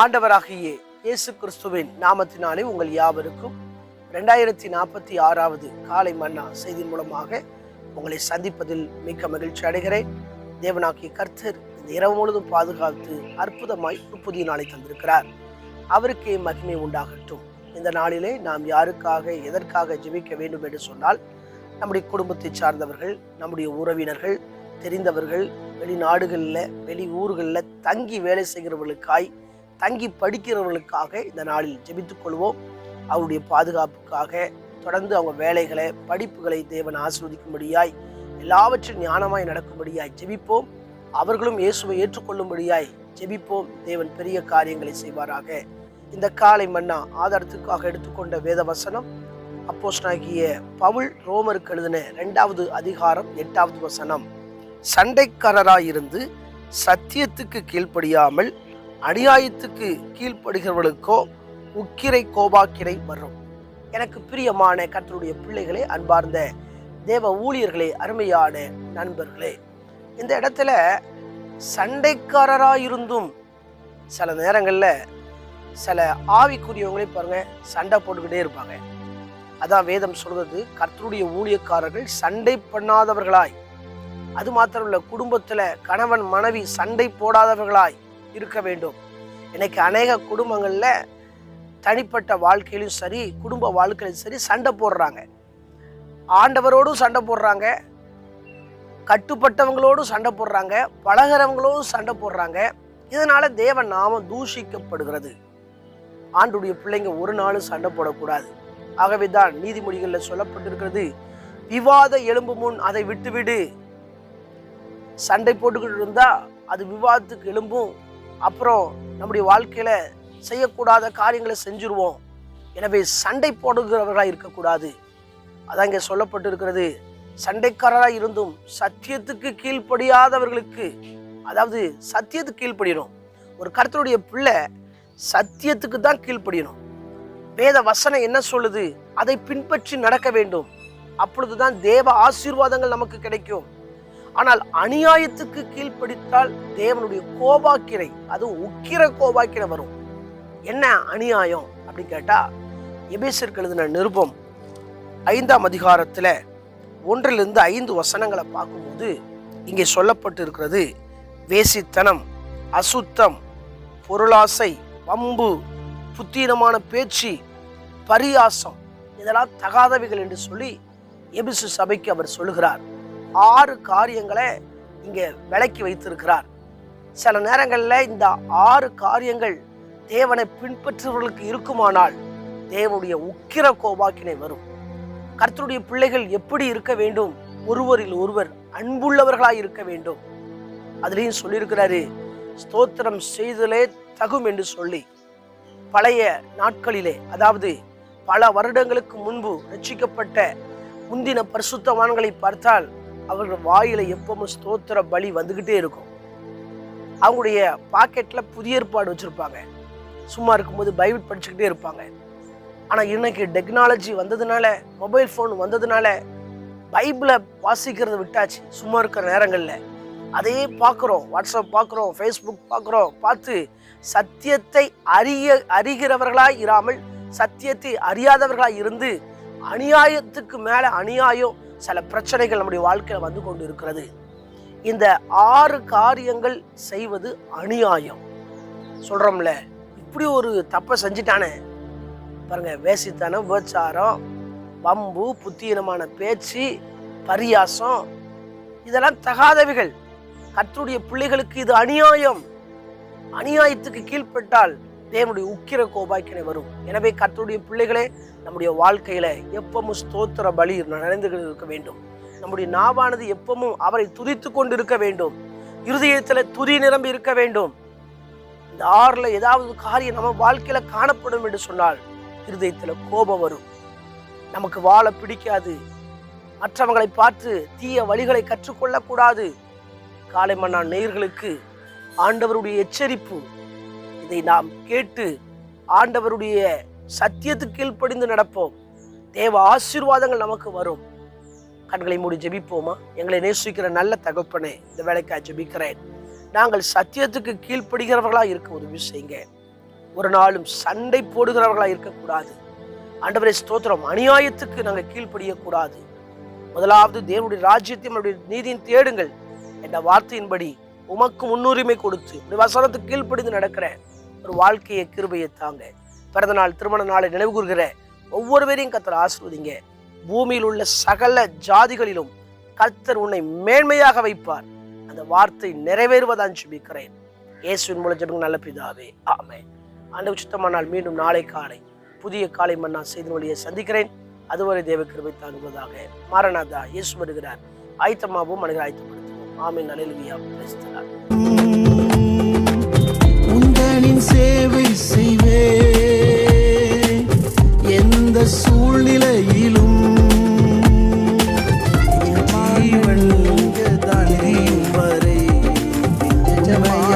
ஆண்டவராகிய இயேசு கிறிஸ்துவின் நாமத்தினாலே உங்கள் யாவருக்கும் ரெண்டாயிரத்தி நாற்பத்தி ஆறாவது காலை மன்னா செய்தி மூலமாக உங்களை சந்திப்பதில் மிக்க மகிழ்ச்சி அடைகிறேன். தேவனாக்கிய கர்த்தர் இந்த இரவு முழுதும் பாதுகாத்து அற்புதமாய் ஒரு புதிய நாளை தந்திருக்கிறார். அவருக்கே மகிமை உண்டாகட்டும். இந்த நாளிலே நாம் யாருக்காக எதற்காக ஜெபிக்க வேண்டும் என்று சொன்னால் நம்முடைய குடும்பத்தை சார்ந்தவர்கள் நம்முடைய உறவினர்கள் தெரிந்தவர்கள் வெளிநாடுகளில் வெளி ஊர்களில் தங்கி வேலை செய்கிறவர்களுக்காய் தங்கி படிக்கிறவர்களுக்காக இந்த நாளில் ஜெபித்துக் கொள்வோம். அவருடைய பாதுகாப்புக்காக தொடர்ந்து அவங்க வேலைகளை படிப்புகளை தேவன் ஆசிர்வதிக்கும்படியாய் எல்லாவற்றின் ஞானமாய் நடக்கும்படியாய் ஜெபிப்போம். அவர்களும் இயேசுவை ஏற்றுக்கொள்ளும்படியாய் ஜெபிப்போம். தேவன் பெரிய காரியங்களை செய்வாராக. இந்த காலை மன்னா ஆதாரத்துக்காக எடுத்துக்கொண்ட வேத வசனம் அப்போஸ்டாகிய பவுல் ரோமருக்கு எழுதின ரெண்டாவது அதிகாரம் எட்டாவது வசனம். சண்டைக்காரராயிருந்து சத்தியத்துக்கு கீழ்ப்படியாமல் அநியாயத்துக்கு கீழ்ப்படுகிறவர்களுக்கோ உக்கிரை கோபாக்கிரை வரும். எனக்கு பிரியமான கத்தருடைய பிள்ளைகளே அன்பார்ந்த தேவ ஊழியர்களே அருமையான நண்பர்களே இந்த இடத்துல சண்டைக்காரராயிருந்தும் சில நேரங்களில் சில ஆவிக்குரியவங்களே பாருங்க சண்டை போட்டுக்கிட்டே இருப்பாங்க. அதான் வேதம் சொல்றது கர்த்தருடைய ஊழியக்காரர்கள் சண்டை பண்ணாதவர்களாய். அது மாத்திரம் இல்லை குடும்பத்தில் கணவன் மனைவி சண்டை போடாதவர்களாய். இருக்க வேண்டும். இன்னைக்கு அநேக குடும்பங்களில் தனிப்பட்ட வாழ்க்கையிலும் சரி குடும்ப வாழ்க்கையிலும் சரி சண்டை போடுறாங்க. ஆண்டவரோடும் சண்டை போடுறாங்க. கட்டுப்பட்டவங்களோடும் சண்டை போடுறாங்க. பழகிறவங்களோடும் சண்டை போடுறாங்க. இதனால தேவ நாமம் தூஷிக்கப்படுகிறது. ஆண்டுடைய பிள்ளைங்க ஒரு நாளும் சண்டை போடக்கூடாது. ஆகவே தான் நீதிமொழிகளில் சொல்லப்பட்டிருக்கிறது விவாத எலும்பு முன் அதை விட்டுவிடு. சண்டை போட்டுக்கிட்டு இருந்தால் அது விவாதத்துக்கு எலும்பும் அப்புறம் நம்முடைய வாழ்க்கையில் செய்யக்கூடாத காரியங்களை செஞ்சுருவோம். எனவே சண்டை போடுகிறவர்களாக இருக்கக்கூடாது. அதான் இங்கே சொல்லப்பட்டிருக்கிறது. சண்டைக்காரராக இருந்தும் சத்தியத்துக்கு கீழ்ப்படியாதவர்களுக்கு அதாவது சத்தியத்துக்கு கீழ்ப்படியணும். ஒரு கருத்தருடைய பிள்ளை சத்தியத்துக்கு தான் கீழ்ப்படியணும். வேத வசனம் என்ன சொல்லுது? அதை பின்பற்றி நடக்க வேண்டும். அப்பொழுதுதான் தேவ ஆசீர்வாதங்கள் நமக்கு கிடைக்கும். ஆனால் அநியாயத்துக்கு கீழ்ப்படித்தால் தேவனுடைய கோபாக்கிரை அதுவும் உக்கிர கோபாக்கிரை வரும். என்ன அநியாயம் அப்படின்னு கேட்டா எபேசருக்கு எழுதின நிருபம் ஐந்தாம் அதிகாரத்தில் ஒன்றிலிருந்து ஐந்து வசனங்களை பார்க்கும்போது இங்கே சொல்லப்பட்டு இருக்கிறது வேசித்தனம் அசுத்தம் பொருளாசை வம்பு புத்தீனமான பேச்சு பரியாசம் இதெல்லாம் தகாதவைகள் என்று சொல்லி எபிசு சபைக்கு அவர் சொல்லுகிறார். ஆறு காரியங்களை இங்கே விளக்கி வைத்திருக்கிறார். சில நேரங்களில் இந்த ஆறு காரியங்கள் தேவனை பின்பற்றுபவர்களுக்கு இருக்குமானால் தேவனுடைய உக்கிர கோபாக்கினை வரும். கர்த்தருடைய பிள்ளைகள் எப்படி இருக்க வேண்டும்? ஒருவரில் ஒருவர் அன்புள்ளவர்களாய் இருக்க வேண்டும். அதுலேயும் சொல்லியிருக்கிறாரு ஸ்தோத்திரம் செய்தலே தகும் என்று சொல்லி. பழைய நாட்களிலே அதாவது பல வருடங்களுக்கு முன்பு ரட்சிக்கப்பட்ட முந்தின பரிசுத்தவான்களை பார்த்தால் அவர்கள் வாயில எப்பவும் ஸ்தோத்திர பலி வந்துக்கிட்டே இருக்கும். அவங்களுடைய பாக்கெட்டில் புதிய ஏற்பாடு வச்சுருப்பாங்க. சும்மா இருக்கும்போது பைபிள் படிச்சுக்கிட்டே இருப்பாங்க. ஆனால் இன்னைக்கு டெக்னாலஜி வந்ததுனால மொபைல் ஃபோன் வந்ததுனால பைபிளை வாசிக்கிறத விட்டாச்சு. சும்மா இருக்கிற நேரங்களில். அதையே பார்க்குறோம் வாட்ஸ்அப் பார்க்குறோம் ஃபேஸ்புக் பார்க்குறோம் பார்த்து சத்தியத்தை அறிய அறிகிறவர்களாக இராமல் சத்தியத்தை அறியாதவர்களாக இருந்து அநியாயத்துக்கு மேலே அநியாயம் சில பிரச்சனைகள் நம்முடைய வாழ்க்கையில் வந்து கொண்டு இருக்கிறது இந்த ஆறு காரியங்கள் செய்வது அநியாயம். சொல்கிறோம்ல இப்படி ஒரு தப்பை செஞ்சிட்டானே. பாருங்க வேசித்தனம் விபச்சாரம் வம்பு புத்தீனமான பேச்சு பரியாசம் இதெல்லாம் தகாதவைகள். கத்துடைய பிள்ளைகளுக்கு இது அநியாயம். அநியாயத்துக்கு கீழ்ப்பட்டால் தேவனுடைய உக்கிர கோபாக்கினை வரும். எனவே கத்தருடைய பிள்ளைகளே நம்முடைய வாழ்க்கையில எப்பவும் ஸ்தோத்திர பலி நிறைந்து இருக்க வேண்டும். நம்முடைய நாவானது எப்பவும் அவரை துதித்து கொண்டு இருக்க வேண்டும். இருதயத்தில் துதி நிரம்பி இருக்க வேண்டும். இந்த ஆறுல ஏதாவது காரியம் நம்ம வாழ்க்கையில காணப்படும் என்று சொன்னால் இருதயத்தில் கோபம் வரும். நமக்கு வாழ பிடிக்காது. மற்றவங்களை பார்த்து தீய வழிகளை கற்றுக்கொள்ளக்கூடாது. காலை மன்னா நேர்களுக்கு ஆண்டவருடைய எச்சரிப்பு இதை நாம் கேட்டு ஆண்டவருடைய சத்தியத்துக்கு கீழ்ப்படிந்து நடப்போம். தேவ ஆசீர்வாதங்கள் நமக்கு வரும். கண்களை மூடி ஜெபிப்போமா? எங்களை நேசிக்கிற நல்ல தகப்பனே இந்த வேலைக்காக ஜெபிக்கிறேன். நாங்கள் சத்தியத்துக்கு கீழ்ப்படுகிறவர்களாக இருக்க உதவி செய்யுங்க. ஒரு நாளும் சண்டை போடுகிறவர்களாக இருக்கக்கூடாது. ஆண்டவரை ஸ்தோத்திரம் அநியாயத்துக்கு நாங்கள் கீழ்ப்படியக்கூடாது. முதலாவது தேவனுடைய ராஜ்யத்தையும் அவருடைய நீதியின் தேடுங்கள். என்ற வார்த்தையின்படி உமக்கு முன்னுரிமை கொடுத்து உடைய வசனத்துக்கு கீழ்ப்படிந்து நடக்கிறேன். ஒரு வாழ்க்கையை கிருபையை தாங்க. பிறந்த நாள் திருமண நாளை நினைவு கூறுகிற ஒவ்வொருவரையும் கத்தர் ஆசிர்வதிங்க. பூமியில் உள்ள சகல ஜாதிகளிலும் கர்த்தர் உன்னை மேன்மையாக வைப்பார். அந்த வார்த்தை நிறைவேறுவதான் சுபிக்கிறேன் இயேசுவின் மூலம் ஜெபங்க நல்ல பிதாவே ஆமே ஆண்டு சுத்தமானால் மீண்டும் நாளை காலை புதிய காலை மன்னா செய்தி வழியை சந்திக்கிறேன். அதுவரை தேவ கிருபை தாங்குவதாக மாரநாதா இயேசு வருகிறார். ஆயத்தமாகவும் மனிதர் ஆயத்தப்படுத்துவோம். ஆமீன். அலையிலுவியா பேசுகிறார் மயக்கமாய்